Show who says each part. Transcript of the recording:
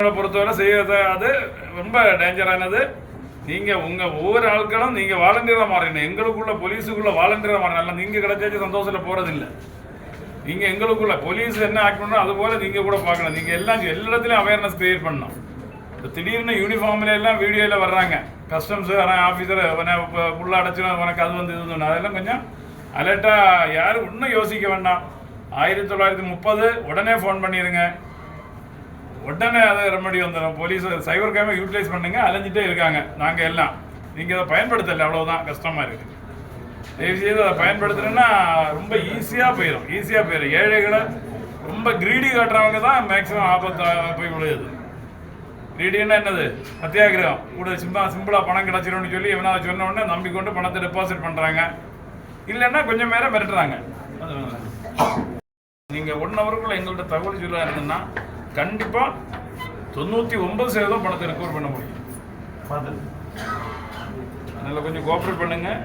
Speaker 1: உங்களை பொறுத்தவரை செய்யறது அது ரொம்ப டேஞ்சரானது நீங்க உங்க ஒவ்வொரு ஆட்களும் நீங்க வாலண்டியரா மாறணும். எங்களுக்குள்ள போலீஸுக்குள்ள வாலண்டியரா மாறணும். நீங்க கிடைச்சாச்சு சந்தோஷத்துல போறது இல்ல நீங்க எங்களுக்குள்ள போலீஸ் என்ன ஆக்ட் பண்ணணும் அது போல நீங்க கூட பார்க்கணும் நீங்க எல்லாம் எல்லா அவேர்னஸ் கிரியேட் பண்ணணும். இப்போ திடீர்னு யூனிஃபார்ம்ல எல்லாம் வீடியோல வர்றாங்க. கஸ்டம்ஸ் ஆஃபீஸர் புள்ள அடைச்சிடும் உனக்கு அது வந்து இது வந்து அதெல்லாம் கொஞ்சம் அலர்ட்டாக யாரும் இன்னும் யோசிக்க வேண்டாம். ஆயிரத்தி தொள்ளாயிரத்தி முப்பது உடனே ஃபோன் பண்ணிடுங்க உடனே அதை ரெமடி வந்துடும் போலீஸ் சைபர் கேமை யூட்டிலைஸ் பண்ணுங்க அலைஞ்சிட்டே இருக்காங்க. நாங்கள் எல்லாம். நீங்கள் அதை பயன்படுத்தலை அவ்வளோதான் கஷ்டமாக இருக்குது தயவு செய்து அதை பயன்படுத்துறேன்னா ரொம்ப ஈஸியாக போயிடும் ஈஸியாக போயிடும் ஏழைகளை ரொம்ப கிரீடி காட்டுறவங்க தான் மேக்ஸிமம் ஆபத்தாக போய் விழுது. கிரீடின்னா என்னது? அத்தியாகிரகம் கூட சிம்பா சிம்பிளாக பணம் கிடச்சிரும்னு சொல்லி எவனா சொன்ன உடனே நம்பிக்கொண்டு பணத்தை டெபாசிட் பண்ணுறாங்க இல்லைன்னா கொஞ்சம் மேலே மிரட்டுறாங்க. நீங்கள் ஒன் ஹவருக்குள்ளே எங்கள்கிட்ட தகவல் சொல்ல இருந்ததுன்னா கண்டிப்பாக தொண்ணூற்றி ஒன்பது சதவீதம் பணத்தை ரெக்கவர் பண்ண முடியும். பார்த்து. அதனால் கொஞ்சம் கோஆப்ரேட் பண்ணுங்கள்